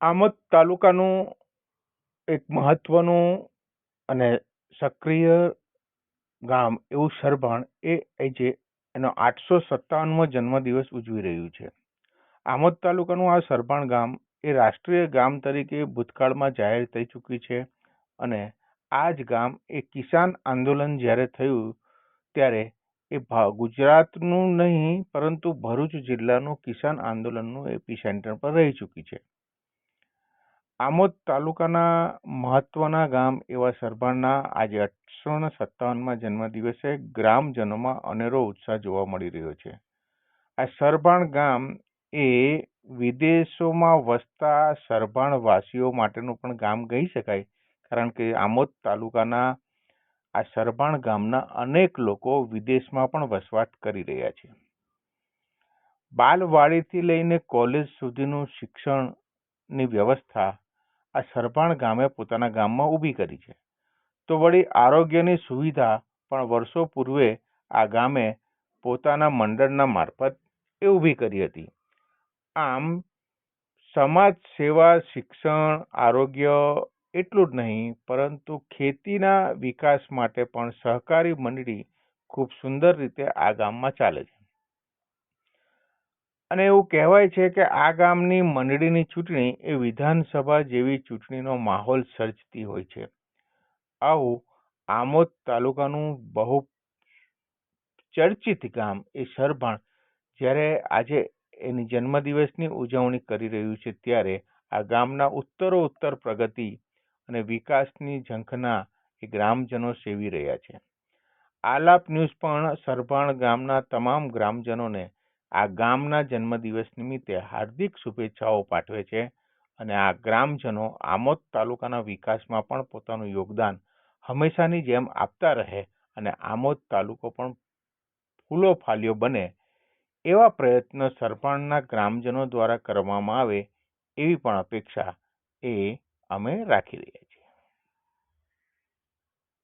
આમોદ તાલુકાનું એક મહત્વનું અને સક્રિય ગામ એવું સરભણ એ આજે એનો આઠસો સત્તાવનમો જન્મદિવસ ઉજવી રહ્યું છે. આમોદ તાલુકાનું આ સરભણ ગામ એ રાષ્ટ્રીય ગામ તરીકે ભૂતકાળમાં જાહેર થઈ ચૂકી છે અને આ જ ગામ એ કિસાન આંદોલન જ્યારે થયું ત્યારે એ ગુજરાતનું નહીં પરંતુ ભરૂચ જિલ્લાનું કિસાન આંદોલનનું એપી સેન્ટર પર રહી ચૂકી છે. આમોદ તાલુકાના મહત્વના ગામ એવા સરભાણના આજે અઠસો ને સત્તાવનમાં જન્મદિવસે ગ્રામજનોમાં અનેરો ઉત્સાહ જોવા મળી રહ્યો છે. આ સરભાણ ગામ એ વિદેશોમાં વસતા સરભાણ વાસીઓ માટેનું પણ ગામ કહી શકાય, કારણ કે આમોદ તાલુકાના આ સરભાણ ગામના અનેક લોકો વિદેશમાં પણ વસવાટ કરી રહ્યા છે. બાલવાડીથી લઈને કોલેજ સુધીનું શિક્ષણની વ્યવસ્થા આ સરપાણ ગામે પોતાના ગામમાં ઊભી કરી છે. તો વળી આરોગ્યની સુવિધા પણ વર્ષો પૂર્વે આ ગામે પોતાના મંડળના મારફત એ ઊભી કરી હતી. આમ, સમાજ સેવા, શિક્ષણ, આરોગ્ય એટલું જ નહીં, પરંતુ ખેતીના વિકાસ માટે પણ સહકારી મંડળી ખૂબ સુંદર રીતે આ ગામમાં ચાલે છે. અને એવું કહેવાય છે કે આ ગામની મંડળીની ચૂંટણી એ વિધાનસભા જેવી ચૂંટણીનો માહોલ સર્જતી હોય છે. આવું આમોદ તાલુકાનું બહુ ચર્ચિત ગામ એ સરભાણ. જ્યારે આજે એની જન્મદિવસની ઉજવણી કરી રહ્યું છે ત્યારે આ ગામના ઉત્તરો ઉત્તર પ્રગતિ અને વિકાસની ઝંખના એ ગ્રામજનો સેવી રહ્યા છે. આલાપ ન્યૂઝ પણ સરભાણ ગામના તમામ ગ્રામજનોને આ ગામના જન્મદિવસ નિમિત્તે હાર્દિક શુભેચ્છાઓ પાઠવે છે અને આ ગ્રામજનો આમોદ તાલુકાના વિકાસમાં પણ પોતાનું યોગદાન હંમેશાની જેમ આપતા રહે અને આમોદ તાલુકો પણ ફૂલો ફાલ્યો બને એવા પ્રયત્નો સરપણના ગ્રામજનો દ્વારા કરવામાં આવે એવી પણ અપેક્ષા એ અમે રાખી રહ્યા છીએ.